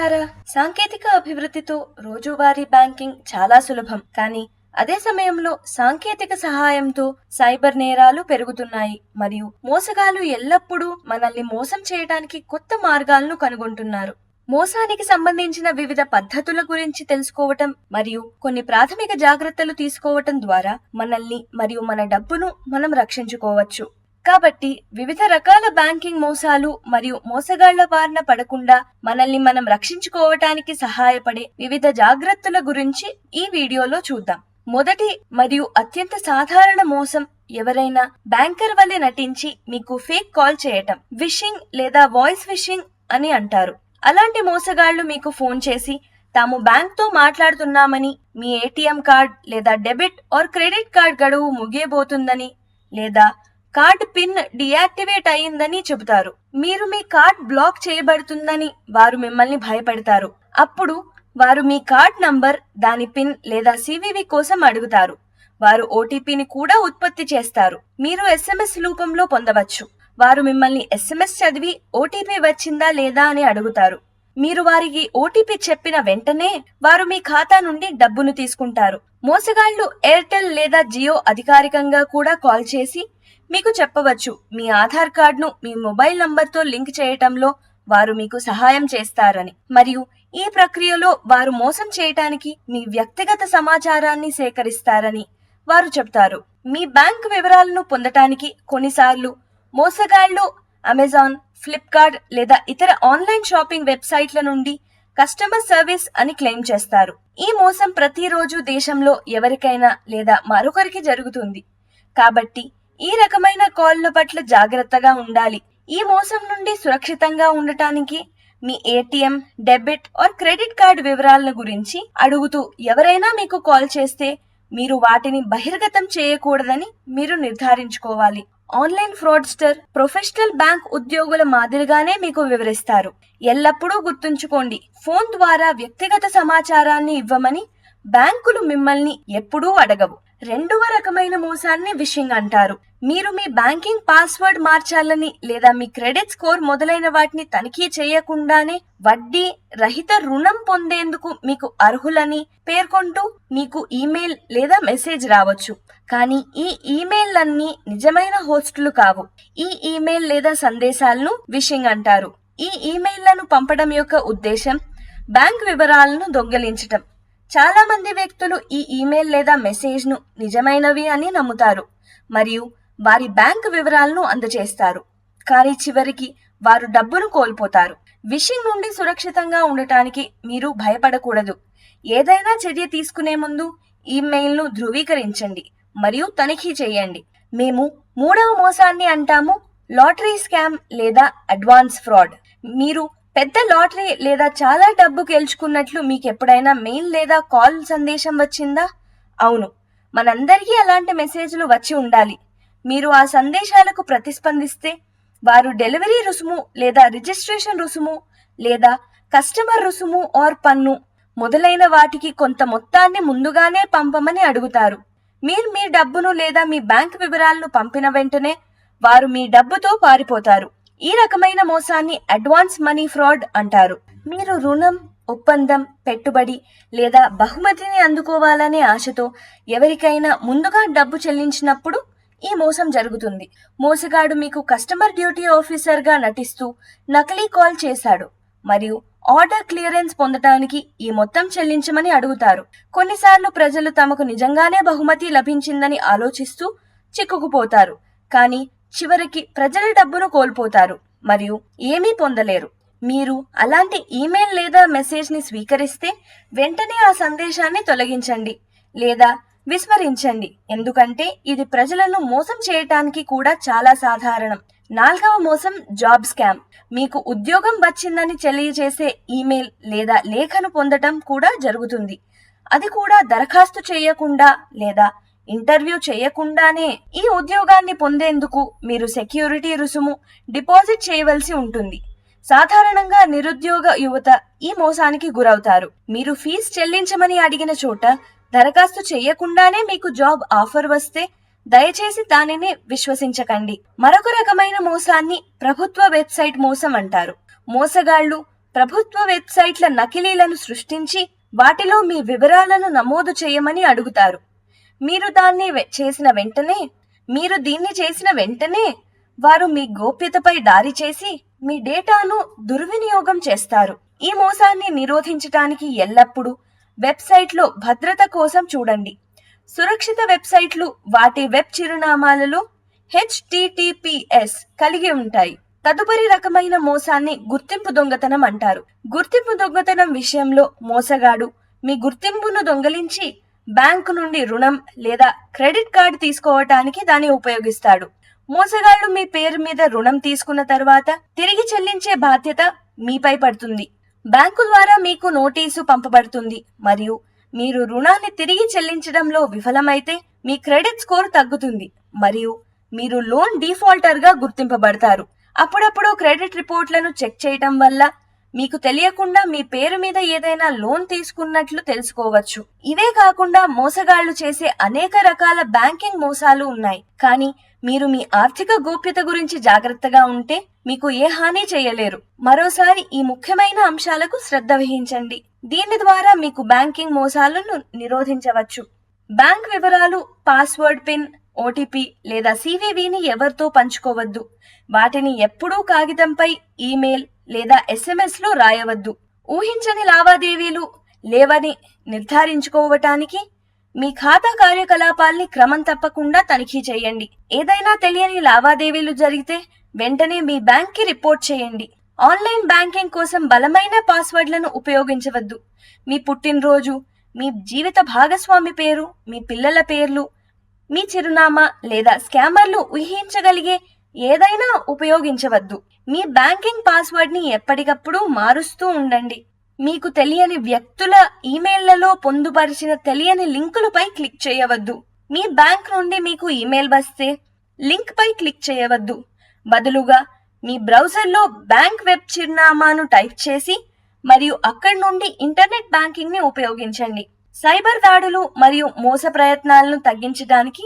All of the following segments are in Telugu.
మిత్రులారా సాంకేతిక అభివృద్ధితో రోజువారీ బ్యాంకింగ్ చాలా సులభం. కానీ అదే సమయంలో సాంకేతిక సహాయంతో సైబర్ నేరాలు పెరుగుతున్నాయి. మరియు మోసగాలు ఎల్లప్పుడూ మనల్ని మోసం చేయడానికి కొత్త మార్గాలను కనుగొంటున్నారు. మోసానికి సంబంధించిన వివిధ పద్ధతుల గురించి తెలుసుకోవటం మరియు కొన్ని ప్రాథమిక జాగ్రత్తలు తీసుకోవటం ద్వారా మనల్ని మరియు మన డబ్బును మనం రక్షించుకోవచ్చు. కాబట్టి వివిధ రకాల బ్యాంకింగ్ మోసాలు మరియు మోసగాళ్ళ బారిన పడకుండా మనల్ని మనం రక్షించుకోవటానికి సహాయపడే వివిధ జాగ్రత్తల గురించి ఈ వీడియోలో చూద్దాం. మొదటి మరియు అత్యంత సాధారణ మోసం ఎవరైనా బ్యాంకర్ వలె నటించి మీకు ఫేక్ కాల్ చేయటం విషింగ్ లేదా వాయిస్ విషింగ్ అని అంటారు. అలాంటి మోసగాళ్ళు మీకు ఫోన్ చేసి తాము బ్యాంక్తో మాట్లాడుతున్నామని మీ ఏటీఎం కార్డ్ లేదా డెబిట్ ఆర్ క్రెడిట్ కార్డ్ గడువు ముగియబోతుందని లేదా కార్డ్ పిన్ డియాక్టివేట్ అయిందని చెబుతారు. మీరు మీ కార్డ్ బ్లాక్ చేయబడుతుందని వారు మిమ్మల్ని భయపెడతారు. అప్పుడు వారు మీ కార్డ్ నంబర్ దాని పిన్ లేదా సివివి కోసం అడుగుతారు. వారు ఓటీపీని కూడా ఉత్పత్తి చేస్తారు. మీరు ఎస్ఎంఎస్ రూపంలో పొందవచ్చు. వారు మిమ్మల్ని ఎస్ఎంఎస్ చదివి ఓటీపీ వచ్చిందా లేదా అని అడుగుతారు. మీరు వారికి ఓటీపీ చెప్పిన వెంటనే వారు మీ ఖాతా నుండి డబ్బును తీసుకుంటారు. మోసగాళ్ళు ఎయిర్టెల్ లేదా జియో అధికారికంగా కూడా కాల్ చేసి మీకు చెప్పవచ్చు. మీ ఆధార్ కార్డును మీ మొబైల్ నంబర్తో లింక్ చేయటంలో వారు మీకు సహాయం చేస్తారని. మరియు ఈ ప్రక్రియలో వారు మోసం చేయటానికి మీ వ్యక్తిగత సమాచారాన్ని సేకరిస్తారని వారు చెప్తారు. మీ బ్యాంక్ వివరాలను పొందటానికి కొన్నిసార్లు మోసగాళ్ళు అమెజాన్ ఫ్లిప్కార్ట్ లేదా ఇతర ఆన్లైన్ షాపింగ్ వెబ్సైట్ల నుండి కస్టమర్ సర్వీస్ అని క్లెయిమ్ చేస్తారు. ఈ మోసం ప్రతిరోజు దేశంలో ఎవరికైనా లేదా మరొకరికి జరుగుతుంది. కాబట్టి ఈ రకమైన కాల్ల పట్ల జాగ్రత్తగా ఉండాలి. ఈ మోసం నుండి సురక్షితంగా ఉండటానికి మీ ATM debit or credit card వివరాలను గురించి అడుగుతూ ఎవరైనా మీకు కాల్ చేస్తే మీరు వాటిని బహిర్గతం చేయకూడదని మీరు నిర్ధారించుకోవాలి. ఆన్లైన్ ఫ్రాడ్స్టర్ ప్రొఫెషనల్ బ్యాంక్ ఉద్యోగుల మాదిరిగానే మీకు వివరిస్తారు. ఎల్లప్పుడూ గుర్తుంచుకోండి ఫోన్ ద్వారా వ్యక్తిగత సమాచారాన్ని ఇవ్వమని బ్యాంకులు మిమ్మల్ని ఎప్పుడూ అడగవు. రెండవ రకమైన మోసాన్ని విషింగ్ అంటారు. మీరు మీ బ్యాంకింగ్ పాస్వర్డ్ మార్చాలని లేదా మీ క్రెడిట్ స్కోర్ మొదలైన వాటిని తనిఖీ చేయకుండానే వడ్డీ రహిత రుణం పొందేందుకు మీకు అర్హులని పేర్కొంటూ మీకు ఈమెయిల్ లేదా మెసేజ్ రావచ్చు. కానీ ఈ ఈమెయిల్లన్నీ నిజమైన హోస్టులు కావు. ఈ ఈమెయిల్ లేదా సందేశాలను విషింగ్ అంటారు. ఈ ఈమెయిల్లను పంపడం యొక్క ఉద్దేశం బ్యాంక్ వివరాలను దొంగిలించటం. చాలా మంది వ్యక్తులు ఈ ఈమెయిల్ లేదా మెసేజ్ను నిజమైనవి అని నమ్ముతారు మరియు వారి బ్యాంక్ వివరాలను అందజేస్తారు కానీ చివరికి వారు డబ్బును కోల్పోతారు. విషింగ్ నుండి సురక్షితంగా ఉండటానికి మీరు భయపడకూడదు. ఏదైనా చర్య తీసుకునే ముందు ఈమెయిల్ను ధృవీకరించండి మరియు తనిఖీ చేయండి. మేము మూడవ మోసాన్ని అంటాము లాటరీ స్కామ్ లేదా అడ్వాన్స్ ఫ్రాడ్. మీరు పెద్ద లాటరీ లేదా చాలా డబ్బు గెలుచుకున్నట్లు మీకు ఎప్పుడైనా మెయిల్ లేదా కాల్ సందేశం వచ్చిందా? అవును. మనందరికీ అలాంటి మెసేజ్లు వచ్చి ఉండాలి. మీరు ఆ సందేశాలకు ప్రతిస్పందిస్తే వారు డెలివరీ రుసుము లేదా రిజిస్ట్రేషన్ రుసుము లేదా కస్టమర్ రుసుము ఆర్ పన్ను మొదలైన వాటికి కొంత మొత్తాన్ని ముందుగానే పంపమని అడుగుతారు. మీరు మీ డబ్బును లేదా మీ బ్యాంక్ వివరాలను పంపిన వెంటనే వారు మీ డబ్బుతో పారిపోతారు. ఈ రకమైన మోసాన్ని అడ్వాన్స్ మనీ ఫ్రాడ్ అంటారు. మీరు రుణం ఒప్పందం పెట్టుబడి లేదా బహుమతిని అందుకోవాలనే ఆశతో ఎవరికైనా ముందుగా డబ్బు చెల్లించినప్పుడు ఈ మోసం జరుగుతుంది. మోసగాడు మీకు కస్టమర్ డ్యూటీ ఆఫీసర్గా నటిస్తూ నకిలీ కాల్ చేశాడు మరియు ఆర్డర్ క్లియరెన్స్ పొందటానికి ఈ మొత్తం చెల్లించమని అడుగుతారు. కొన్నిసార్లు ప్రజలు తమకు నిజంగానే బహుమతి లభించిందని ఆలోచిస్తూ చిక్కుకుపోతారు. కానీ చివరికి ప్రజల డబ్బును కోల్పోతారు మరియు ఏమీ పొందలేరు. మీరు అలాంటి ఈమెయిల్ లేదా మెసేజ్ని స్వీకరిస్తే వెంటనే ఆ సందేశాన్ని తొలగించండి లేదా విస్మరించండి. ఎందుకంటే ఇది ప్రజలను మోసం చేయటానికి కూడా చాలా సాధారణం. నాలుగవ మోసం జాబ్ స్కామ్. మీకు ఉద్యోగం వచ్చిందని తెలియజేసే ఈమెయిల్ లేదా లేఖను పొందటం కూడా జరుగుతుంది. అది కూడా దరఖాస్తు చేయకుండా లేదా ఇంటర్వ్యూ చేయకుండానే ఈ ఉద్యోగాన్ని పొందేందుకు మీరు సెక్యూరిటీ రుసుము డిపాజిట్ చేయవలసి ఉంటుంది. సాధారణంగా నిరుద్యోగ యువత ఈ మోసానికి గురవుతారు. మీరు ఫీజు చెల్లించమని అడిగిన చోట దరఖాస్తు చేయకుండానే మీకు జాబ్ ఆఫర్ వస్తే దయచేసి దానిని విశ్వసించకండి. మరొక రకమైన మోసాన్ని ప్రభుత్వ వెబ్సైట్ మోసం అంటారు. మోసగాళ్ళు ప్రభుత్వ వెబ్సైట్ల నకిలీలను సృష్టించి వాటిలో మీ వివరాలను నమోదు చేయమని అడుగుతారు. మీరు దాన్ని వె- చేసిన వెంటనే మీరు దీన్ని చేసిన వెంటనే వారు మీ గోప్యతపై దారి చేసి మీ డేటాను దుర్వినియోగం చేస్తారు. ఈ మోసాన్ని నిరోధించడానికి ఎల్లప్పుడూ వెబ్సైట్లో భద్రత కోసం చూడండి. సురక్షిత వెబ్సైట్లు వాటి వెబ్ చిరునామాలలో హెచ్టిటిపిఎస్ కలిగి ఉంటాయి. తదుపరి రకమైన మోసాన్ని గుర్తింపు దొంగతనం అంటారు. గుర్తింపు దొంగతనం విషయంలో మోసగాడు మీ గుర్తింపును దొంగలించి బ్యాంకు నుండి రుణం లేదా క్రెడిట్ కార్డు తీసుకోవటానికి దాన్ని ఉపయోగిస్తాడు. మోసగాళ్ళు మీ పేరు మీద రుణం తీసుకున్న తర్వాత తిరిగి చెల్లించే బాధ్యత మీపై పడుతుంది. బ్యాంకు ద్వారా మీకు నోటీసు పంపబడుతుంది. మరియు మీరు రుణాన్ని తిరిగి చెల్లించడంలో విఫలమైతే మీ క్రెడిట్ స్కోర్ తగ్గుతుంది. మరియు మీరు లోన్ డిఫాల్టర్గా గుర్తింపబడతారు. అప్పుడప్పుడు క్రెడిట్ రిపోర్ట్లను చెక్ చేయటం వల్ల మీకు తెలియకుండా మీ పేరు మీద ఏదైనా లోన్ తీసుకున్నట్లు తెలుసుకోవచ్చు. ఇవే కాకుండా మోసగాళ్ళు చేసే అనేక రకాల బ్యాంకింగ్ మోసాలు ఉన్నాయి. కానీ మీరు మీ ఆర్థిక గోప్యత గురించి జాగ్రత్తగా ఉంటే మీకు ఏ హాని చేయలేరు. మరోసారి ఈ ముఖ్యమైన అంశాలకు శ్రద్ధ వహించండి. దీని ద్వారా మీకు బ్యాంకింగ్ మోసాలను నిరోధించవచ్చు. బ్యాంక్ వివరాలు పాస్వర్డ్ పిన్ ఓటీపీ లేదా సివివిని ఎవరితో పంచుకోవద్దు. వాటిని ఎప్పుడూ కాగితంపై ఈమెయిల్ లేదా ఎస్ఎంఎస్లో రాయవద్దు. ఊహించని లావాదేవీలు లేవని నిర్ధారించుకోవటానికి మీ ఖాతా కార్యకలాపాల్ని క్రమం తప్పకుండా తనిఖీ చేయండి. ఏదైనా తెలియని లావాదేవీలు జరిగితే వెంటనే మీ బ్యాంక్కి రిపోర్ట్ చేయండి. ఆన్లైన్ బ్యాంకింగ్ కోసం బలమైన పాస్వర్డ్లను ఉపయోగించవద్దు. మీ పుట్టినరోజు మీ జీవిత భాగస్వామి పేరు మీ పిల్లల పేర్లు మీ చిరునామా లేదా స్కామర్లు ఊహించగలిగే ఏదైనా ఉపయోగించవద్దు. మీ బ్యాంకింగ్ పాస్వర్డ్ని ఎప్పటికప్పుడు మారుస్తూ ఉండండి. మీకు తెలియని వ్యక్తుల ఈమెయిల్లలో పొందుపరిచిన తెలియని లింకులపై క్లిక్ చేయవద్దు. మీ బ్యాంక్ నుండి మీకు ఈమెయిల్ వస్తే లింక్ పై క్లిక్ చేయవద్దు. బదులుగా మీ బ్రౌజర్లో బ్యాంక్ వెబ్ చిరునామాను టైప్ చేసి మరియు అక్కడి నుండి ఇంటర్నెట్ బ్యాంకింగ్ని ఉపయోగించండి. సైబర్ దాడులు మరియు మోస ప్రయత్నాలను తగ్గించడానికి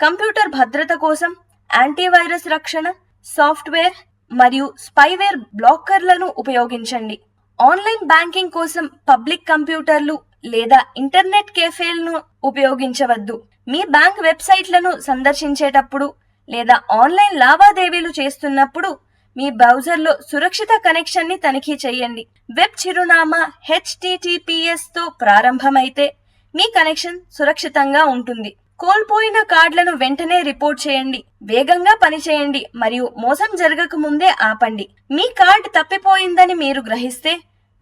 కంప్యూటర్ భద్రత కోసం యాంటీవైరస్ రక్షణ సాఫ్ట్వేర్ మరియు స్పైవేర్ బ్లాకర్లను ఉపయోగించండి. ఆన్లైన్ బ్యాంకింగ్ కోసం పబ్లిక్ కంప్యూటర్లు లేదా ఇంటర్నెట్ కేఫేలను ఉపయోగించవద్దు. మీ బ్యాంక్ వెబ్సైట్లను సందర్శించేటప్పుడు లేదా ఆన్లైన్ లావాదేవీలు చేస్తున్నప్పుడు మీ బ్రౌజర్లో సురక్షిత కనెక్షన్ని తనిఖీ చేయండి. వెబ్ చిరునామా హెచ్టిటిపిఎస్తో ప్రారంభమైతే మీ కనెక్షన్ సురక్షితంగా ఉంటుంది. కోల్పోయిన కార్డులను వెంటనే రిపోర్ట్ చేయండి. వేగంగా పనిచేయండి మరియు మోసం జరగక ముందే ఆపండి. మీ కార్డు తప్పిపోయిందని మీరు గ్రహిస్తే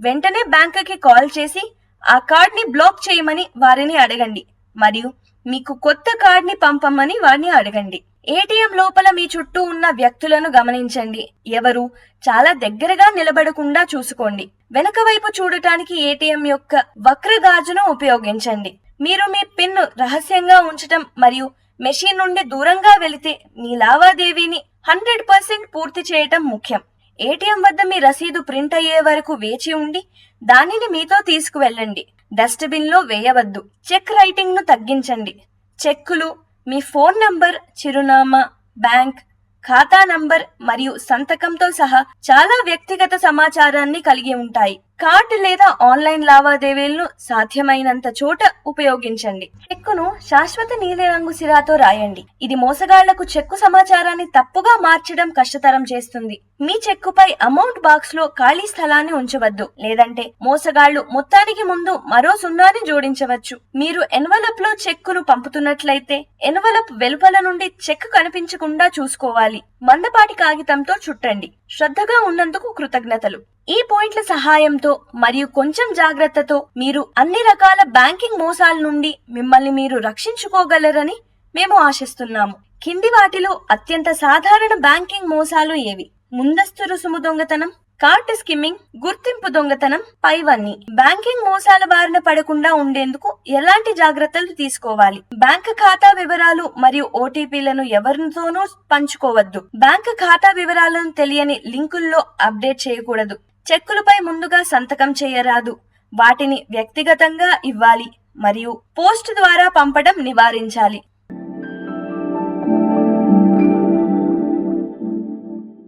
వెంటనే బ్యాంకుకి కాల్ చేసి ఆ కార్డ్ని బ్లాక్ చేయమని వారిని అడగండి మరియు మీకు కొత్త కార్డ్ని పంపమని వారిని అడగండి. ఏటీఎం లోపల మీ చుట్టూ ఉన్న వ్యక్తులను గమనించండి. ఎవరు చాలా దగ్గరగా నిలబడకుండా చూసుకోండి. వెనక వైపు చూడటానికి ఏటీఎం యొక్క వక్రగాజును ఉపయోగించండి. మీరు మీ పిన్ రహస్యంగా ఉంచటం మరియు మెషిన్ నుండి దూరంగా వెళితే మీ లావాదేవీని హండ్రెడ్ పర్సెంట్ పూర్తి చేయటం ముఖ్యం. ఏటీఎం వద్ద మీ రసీదు ప్రింట్ అయ్యే వరకు వేచి ఉండి దానిని మీతో తీసుకువెళ్ళండి. డస్ట్బిన్లో వేయవద్దు. చెక్ రైటింగ్ను తగ్గించండి. చెక్కులు మీ ఫోన్ నంబర్ చిరునామా బ్యాంక్ ఖాతా నంబర్ మరియు సంతకంతో సహా చాలా వ్యక్తిగత సమాచారాన్ని కలిగి ఉంటాయి. కార్డు లేదా ఆన్లైన్ లావాదేవీలను సాధ్యమైనంత చోట ఉపయోగించండి. చెక్కును శాశ్వత నీలిరంగు సిరాతో రాయండి. ఇది మోసగాళ్ళకు చెక్కు సమాచారాన్ని తప్పుగా మార్చడం కష్టతరం చేస్తుంది. మీ చెక్కుపై అమౌంట్ బాక్స్లో ఖాళీ స్థలాన్ని ఉంచవద్దు. లేదంటే మోసగాళ్ళు మొత్తానికి ముందు మరో సున్నాని జోడించవచ్చు. మీరు ఎన్వలప్లో చెక్కును పంపుతున్నట్లయితే ఎన్వలప్ వెలుపల నుండి చెక్ కనిపించకుండా చూసుకోవాలి. మందపాటి కాగితంతో చుట్టండి. శ్రద్ధగా ఉన్నందుకు కృతజ్ఞతలు. ఈ పాయింట్ల సహాయంతో మరియు కొంచెం జాగ్రత్తతో మీరు అన్ని రకాల బ్యాంకింగ్ మోసాల నుండి మిమ్మల్ని మీరు రక్షించుకోగలరని మేము ఆశిస్తున్నాము. కింది వాటిలో అత్యంత సాధారణ బ్యాంకింగ్ మోసాలు ఏవి? ముందస్తు రుసుము దొంగతనం? కార్డు స్కిమ్మింగ్ గుర్తింపు దొంగతనం పైవన్నీ. బ్యాంకింగ్ మోసాల బారిన పడకుండా ఉండేందుకు ఎలాంటి జాగ్రత్తలు తీసుకోవాలి? బ్యాంక్ ఖాతా వివరాలు మరియు ఓటీపీలను ఎవరితోనూ పంచుకోవద్దు. బ్యాంక్ ఖాతా వివరాలను తెలియని లింకుల్లో అప్డేట్ చేయకూడదు. చెక్కులపై ముందుగా సంతకం చేయరాదు. వాటిని వ్యక్తిగతంగా ఇవ్వాలి మరియు పోస్ట్ ద్వారా పంపడం నివారించాలి.